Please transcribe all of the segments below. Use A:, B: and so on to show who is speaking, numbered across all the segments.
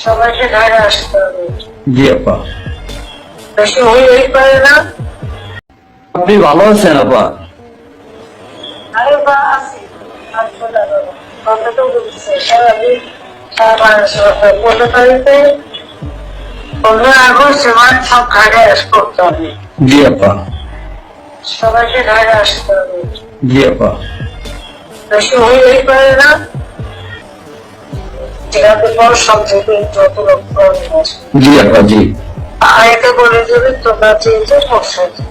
A: সবাইকে ধারে আসতে হবে।
B: জি আপা।
A: বেশি হই হই করে না।
B: আপনি ভালো আছেন আপা?
A: আরে বা আছি। আর কোথা কথা তো বলছে সারাদিন সারা বারোশো টাকা। পনেরো তারিখে পনেরো আগস্ট এবার সব ঘাটে করতে হবে।
B: জি আপা।
A: সবাইকে ধারে আসতে হবে।
B: জি আপা।
A: বেশি হই হই করে না। পর সব যত
B: জি আপা জি।
A: আর এটা বলে দেবে তোমরা চেয়েছো পৌঁছাতে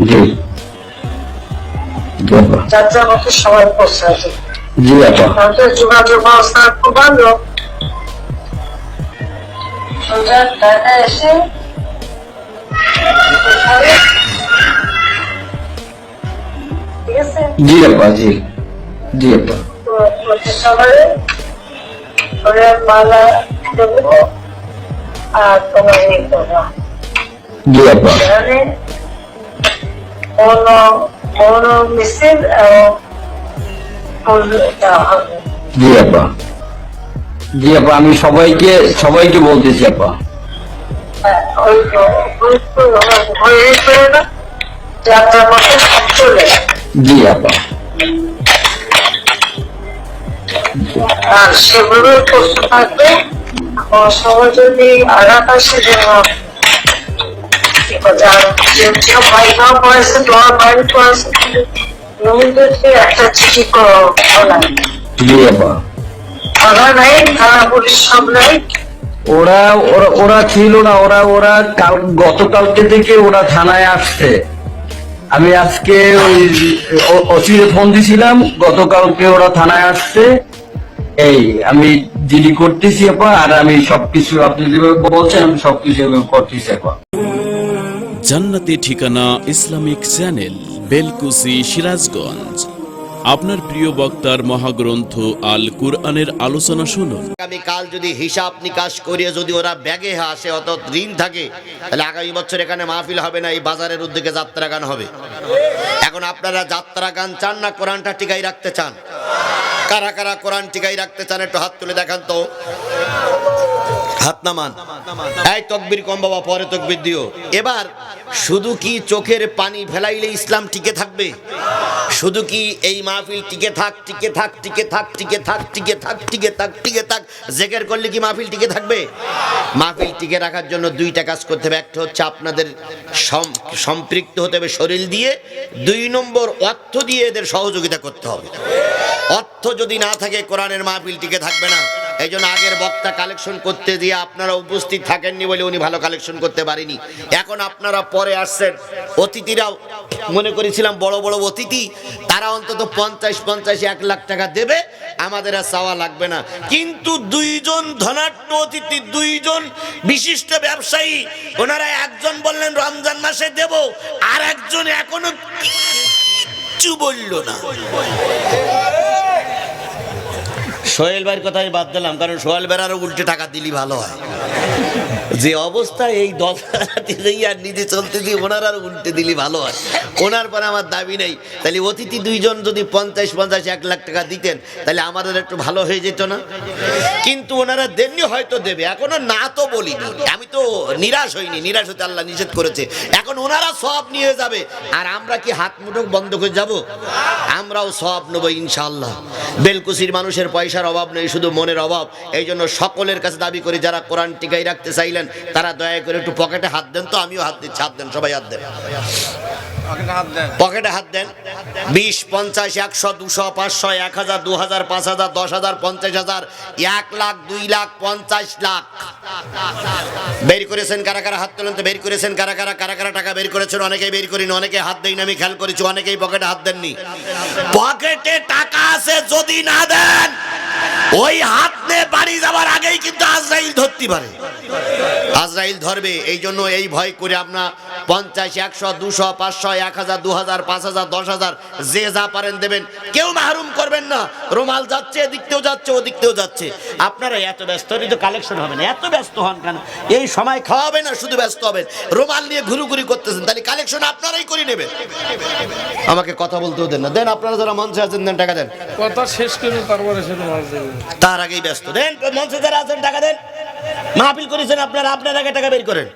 B: জি। আপা
A: যার যার মতো সবাই পৌঁছাতে
B: জি আপা
A: তাদের যোগাযোগ ব্যবস্থা খুব ভালো। সোজা ঢাকা এসে ঠিক আছে?
B: জি আপা জি। জি আপা
A: তো সবাই ওরা মালা দেবো আর তোমার
B: জি আপা।
A: এখানে কোনো কোনো মিছিল এবং
B: জি আপা। জি আপা আমি সবাইকে সবাইকে বলতেছি আপা।
A: হ্যাঁ, ওই আর সেগুলো থাকবে। আঘাত আসে যেন একটা চিঠি নাই থানা পুলিশ সব নাই।
B: ওরা ওরা ছিল না ওরা ওরা কাল গতকালকে থেকে ওরা থানায় আসছে। আমি আজকে ওই ওসিরে ফোন দিছিলাম গতকালকে ওরা থানায় আসছে। এই আমি জিডি করতেছি আপা আর আমি সবকিছু আপনি যেভাবে বলছেন আমি সবকিছু এভাবে করতেছি আপা।
C: জান্নাতি ঠিকানা ইসলামিক চ্যানেল বেলকুসি সিরাজগঞ্জ। আপনার প্রিয় বক্তার মহাগ্রন্থ আল কুরআনের আলোচনা শুনুন।
D: আগামী কাল যদি হিসাব নিকাশ করিয়ে যদি ওরা ব্যাগে আসে অত ঋণ থাকে তাহলে আগামী বছর এখানে মাহফিল হবে না এই বাজারের উদ্যোগে যাত্রা গান হবে। এখন আপনারা যাত্রা গান চান না কোরআনটা টিকাই রাখতে চান? কারা কারা কোরআন টিকাই রাখতে চান একটু হাত তুলে দেখান তো। হাত নামান। এই তকবির কম বাবা, পরে তকবির দিও। এবার শুধু কি চোখের পানি ফেলাইলে ইসলাম টিকে থাকবে? শুধু কি এই মাহফিল টিকে থাক টিকে থাক টিকে থাক টিকে থাক টিকে থাক টিকে থাক টিকে থাক, জেকের করলে কি মাহফিল টিকে থাকবে? মাহফিল টিকে রাখার জন্য দুইটা কাজ করতে হবে। একটা হচ্ছে আপনাদের সম্পৃক্ত হতে হবে শরীর দিয়ে। দুই নম্বর অর্থ দিয়ে এদের সহযোগিতা করতে হবে। অর্থ যদি না থাকে, কোরআনের মাহফিল টিকে থাকবে না। এই জন্য আগের বক্তা কালেকশন করতে দিয়ে আপনারা উপস্থিত থাকেননি বলে উনি ভালো কালেকশন করতে পারেনি। এখন আপনারা পরে আসছেন, অতিথিরাও মনে করেছিলাম বড় বড় অতিথি, তারা অন্তত পঞ্চাশ পঞ্চাশ এক লাখ টাকা দেবে, আমাদের আর চাওয়া লাগবে না। কিন্তু দুইজন ধনাঢ্য অতিথি, দুইজন বিশিষ্ট ব্যবসায়ী, ওনারা একজন বললেন, রমজান মাসে দেব। আর একজন এখনও কিচ্ছু বলল না। সোহেল ভাইয়ের কথা আমি বাদ দিলাম, কারণ সোহেল ভাইয়ের আরও উল্টে টাকা দিলি ভালো হয়। যে অবস্থা, এই দশ আর নিজে চলতেছি ওনার আর উল্টে দিলি ভালো হয়। ওনার পরে আমার দাবি নেই। তাহলে অতিথি দুইজন যদি পঞ্চাশ পঞ্চাশ, এক লাখ টাকা দিতেন, তাহলে আমাদের একটু ভালো হয়ে যেত না? কিন্তু ওনারা দেননি, হয়তো দেবে। এখনও না তো বলিনি। আমি তো নিরাশ হইনি। নিরাশ হতে আল্লাহ নিষেধ করেছে। এখন ওনারা সব নিয়ে যাবে। আর আমরা কি হাত মুঠো বন্ধ করে যাব? আমরাও সব নেব ইনশাল্লাহ বেলকুসির মানুষের পয়সার অভাব নেই শুধু মনের অভাব। এই জন্য সকলের কাছে দাবি করি যারা কোরআন টিকাই রাখতে চাইলেন তারা দয়া করে একটু পকেটে হাত দেন তো আমিও হাত দিচ্ছি হাত দেন সবাই হাত দেন। পকেটে হাত দেন। বিশ পঞ্চাশ একশো দুশো পাঁচশো এক হাজার দু হাজার পাঁচ হাজার দশ হাজার পঞ্চাশ হাজার এক লাখ দুই লাখ পঞ্চাশ লাখ। বের করেছেন কারা কারা? হাত তোলেন তো বের করেছেন কারা কারা? কারা কারা টাকা বের করেছেন? অনেকেই বের করিনি অনেকে হাত দেয়নি আমি খেয়াল করেছি অনেকেই পকেটে হাত দেননি। পকেটে টাকা আছে যদি না দেন ওই হাত নিয়ে বাড়ি যাওয়ার আগেই কিন্তু আজরাইল ধরতে পারে। আজরাইল ধরবে, এই জন্য এই ভয় করে আপনার পঞ্চাশ, একশো, দুশো, পাঁচশো, এক হাজার, দু হাজার, পাঁচ হাজার, দশ হাজার, যে যা পারেন দেবেন। কেউ মাহরুম করবেন না। রুমাল যাচ্ছে, এদিকতেও যাচ্ছে, ওদিকতেও যাচ্ছে। আপনারা এত ব্যস্ত তো কালেকশন হবে না। এত ব্যস্ত হন কেন? এই সময় খাওয়াবে না, শুধু ব্যস্ত হবেন। রুমাল নিয়ে ঘুরুঘুরি করতেছেন, তাহলে কালেকশন আপনারাই করে নেবেন। আমাকে কথা বলতেও দেন না। দেন, আপনারা যারা মঞ্চে আছেন, দেন, টাকা দেন।
E: কথা শেষ করে তারপরে
D: তার আগেই ব্যস্ত। দেন, মঞ্চে যারা আছেন, টাকা দেন। মাহফিল করেছেন আপনারা, আপনার আগে টাকা বের করেন।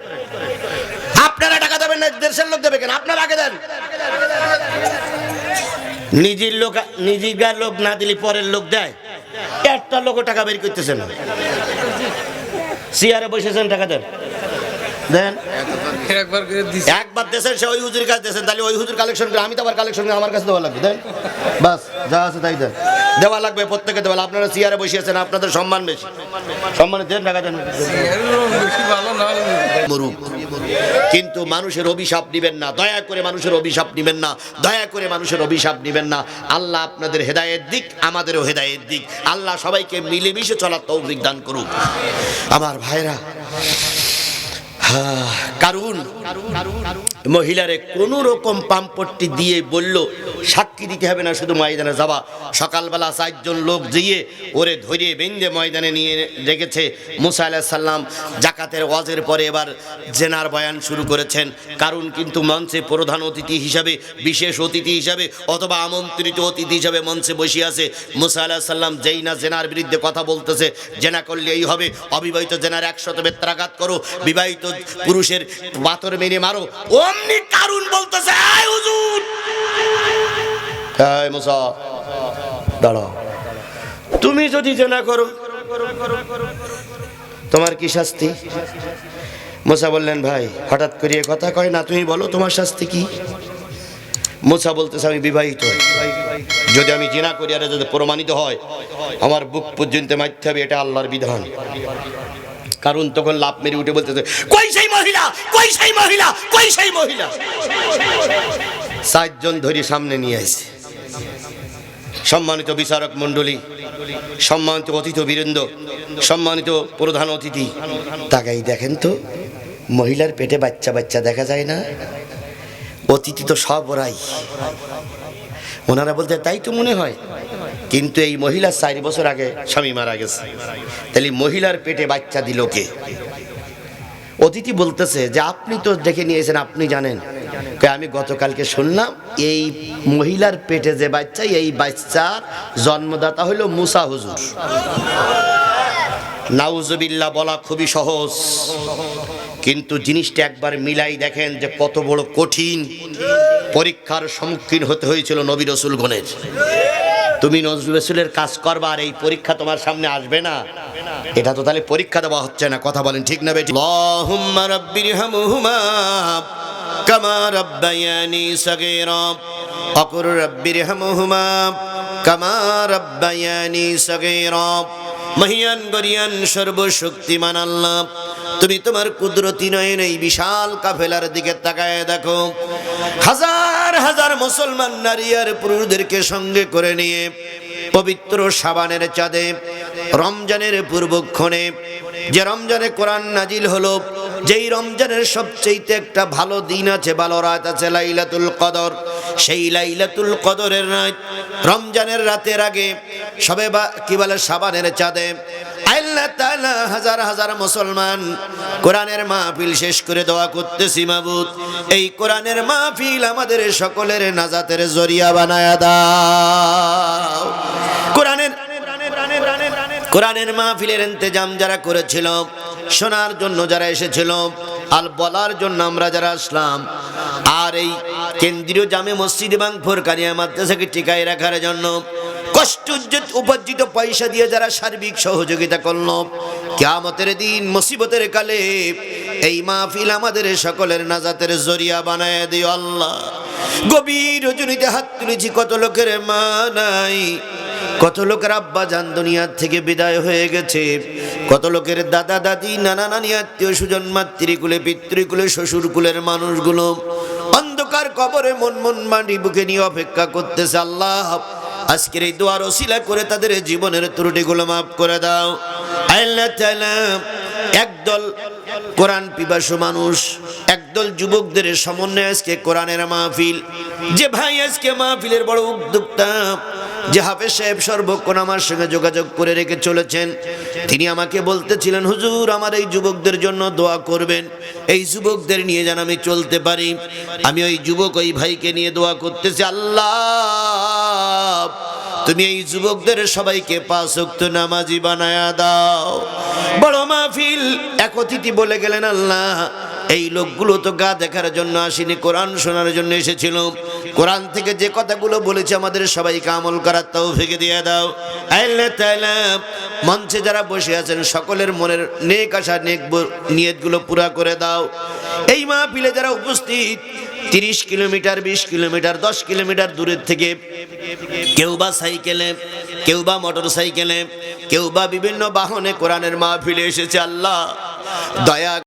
D: আপনারা টাকা দেবেন না দেশের লোক দেবে কেন? আপনার আগে দেন। নিজের লোক নিজের লোক না দিলে পরের লোক দেয়। একটা লোকও টাকা বের করতেছেন চেয়ারে বসেছেন, টাকা দেন। দেন।
E: একবার
D: দেশের সে ওই হুজুর কাছে দেশেন তাহলে ওই হুজুর কালেকশন করে আমি তো আবার কালেকশন করে আমার কাছে দেওয়া লাগবে দেন। বাস যা আছে তাই দেন। দেওয়া লাগবে প্রত্যেকে দেওয়া। আপনারা চেয়ারে বসে আছেন আপনাদের সম্মান বেশি। সম্মানে দেন টাকা দেন কিন্তু মানুষের অভিশাপ নিবেন না। দয়া করে মানুষের অভিশাপ নিবেন না। দয়া করে মানুষের অভিশাপ নিবেন না। আল্লাহ আপনাদের হেদায়ের দিক আমাদেরও হেদায়ের দিক। আল্লাহ সবাইকে মিলেমিশে চলার তৌফিক দান করুক। আমার ভাইরা কারণ, মহিলারে কোন রকম পাম্পট্টি দিয়ে বলল, সাক্ষী দিতে হবে না শুধু ময়দানে যাবা সকালবেলা চারজন লোক দিয়ে ওরে ধরে বেঁধে ময়দানে নিয়ে রেখেছে মুসা আলাহ সাল্লাম জাকাতের ওয়াজের পরে এবার জেনার বয়ান শুরু করেছেন। কারণ কিন্তু মঞ্চে প্রধান অতিথি হিসাবে, বিশেষ অতিথি হিসাবে অথবা আমন্ত্রিত অতিথি হিসাবে মঞ্চে বসে আছে মুসা আলাহ সাল্লাম যেই না জেনার বিরুদ্ধে কথা বলতেছে, জেনা করলে এই হবে। অবিবাহিত জেনার একশত বেত্রাঘাত করো, বিবাহিত পুরুষের পাথর মেরে মারো। অমনি কারণ বলতেছে "এই হুজুর! এই মুসা, দাঁড়াও। তুমি যদি জেনা করো, তোমার কি শাস্তি? মোসা বললেন, ভাই, হঠাৎ করে কথা কয় না, তুমি বলো, তোমার শাস্তি কি? মোসা বলতেছে, আমি বিবাহিত। যদি আমি জিনা করি, আর যদি প্রমাণিত হয়, আমার বুক পর্যন্ত মারতে হবে, এটা আল্লাহর বিধান। কারণ তখন লাভ মেরে উঠে বলতেছে, কই সেই মহিলা? কই সেই মহিলা? কই সেই মহিলা? চারজন ধরে সামনে নিয়ে আসছে সম্মানিত বিচারক মণ্ডলী, সম্মানিত অতিথি বীরেন্দ্র সম্মানিত প্রধান অতিথি, তাকাই দেখেন তো, মহিলার পেটে বাচ্চা বাচ্চা দেখা যায় না, অতিথি তো সব ওরাই। ওনারা বলতে, তাই তো মনে হয় কিন্তু এই মহিলা চার বছর আগে স্বামী মারা গেছে। তাহলে মহিলার পেটে বাচ্চা দিল কে? অতিথি বলতেছে যে, আপনি তো দেখে নিয়েছেন, আপনি জানেন। আমি গতকালকে শুনলাম, এই মহিলার পেটে যে বাচ্চা, এই বাচ্চার জন্মদাতা হলো মুসা হুজুর। নাউজবিল্লা বলা খুবই সহজ। কিন্তু জিনিসটা একবার মিলাই দেখেন যে, কত বড় কঠিন পরীক্ষার সম্মুখীন হতে হয়েছিল নবী রসুলগণের। তুমি নজরুল রসুলের কাজ করবা আর এই পরীক্ষা তোমার সামনে আসবে না। এটা তো তাহলে পরীক্ষা দেওয়া হচ্ছে না, কথা বলেন ঠিক না বেটি অকুর মহিয়ান তুমি তোমার কুদরতি নয়ন এই বিশাল কাফেলার দিকে তাকায় দেখো। হাজার হাজার মুসলমান নারী আর পুরুষদেরকে সঙ্গে করে নিয়ে পবিত্র সাবানের চাঁদে রমজানের পূর্বক্ষণে যে রমজানে কোরআন নাজিল হলো যেই রমজানের সবচেয়ে একটা ভালো দিন আছে, ভালো রাত আছে, লাইলাতুল কদর। সেই লাইলাতুল কদরের রাত, রমজানের রাতের আগে সবে বা, কি বলে, সাবানের চাঁদে আল্লাহ তাআলা হাজার হাজার মুসলমান কোরআনের মাহফিল শেষ করে দোয়া করতেছি, মাবুদ। এই কোরআনের মাহফিল আমাদের সকলের নাজাতের জরিয়া বানায়া দাও। কোরআনের কোরআনের মাহফিলের ইন্তেজাম যারা করেছিল শোনার জন্য যারা এসেছিল, আর বলার জন্য আমরা যারা আসলাম, আর এই কেন্দ্রীয় জামে মসজিদ এবং ফোরকানিয়া মাদ্রাসাকে টিকায় রাখার জন্য কষ্ট উপার্জিত পয়সা দিয়ে যারা সার্বিক সহযোগিতা করল, কেয়ামতের দিন, মুসিবতের কালে এই মাহফিল আমাদের সকলের নাজাতের জরিয়া বানায় দিও আল্লাহ। গভীর রজনীতে হাত তুলেছি, কত লোকের মা নাই। কত লোকের আব্বা জান দুনিয়ার থেকে বিদায় হয়ে গেছে। কত লোকের দাদা, দাদি, নানা, নানি, আত্মীয় সুজন মাতৃকুলে, পিতৃকুলে, শ্বশুরকুলের মানুষগুলো অন্ধকার কবরে মন মন মাটি বুকে নিয়ে অপেক্ষা করতেছে, আল্লাহ, আজকের এই দোয়ার ওসিলা করে তাদের জীবনের ত্রুটিগুলো মাফ করে দাও। একদল কোরআন পিপাসু মানুষ, একদল যুবকদের সমন্বয়ে আজকে কোরআনের মাহফিল। যে ভাই আজকে মাহফিলের বড় উদ্যোক্তা যে হাফেজ সাহেব সর্বক্ষণ আমার সঙ্গে যোগাযোগ করে রেখে চলেছেন। তিনি আমাকে বলতেছিলেন, হুজুর, আমার এই যুবকদের জন্য দোয়া করবেন। এই যুবকদের নিয়ে যেন আমি চলতে পারি। আমি ওই যুবক ওই ভাইকে নিয়ে দোয়া করতেছি, আল্লাহ, তুমি এই যুবকদের সবাইকে পাঁচ ওয়াক্ত নামাজি বানায়া দাও। বড় মাহফিল, এক অতিথি বলে গেলেন, আল্লাহ এই লোকগুলো তো গা দেখার জন্য আসেনি, কোরআন শোনার জন্য এসেছিল। কোরআন থেকে যে কথাগুলো বলেছে আমাদের সবাইকে আমল করার তাও ফেঁকে দিয়ে দাও। মঞ্চে যারা বসে আছেন, সকলের মনের নেক আশা, নেক নিয়তগুলো পুরা করে দাও। এই মাহফিলে যারা উপস্থিত, তিরিশ কিলোমিটার, বিশ কিলোমিটার, দশ কিলোমিটার দূরের থেকে কেউ বা সাইকেলে, কেউ বা মোটর সাইকেলে, কেউ বা বিভিন্ন বাহনে কোরআনের মাহফিলে এসেছে আল্লাহ। দয়া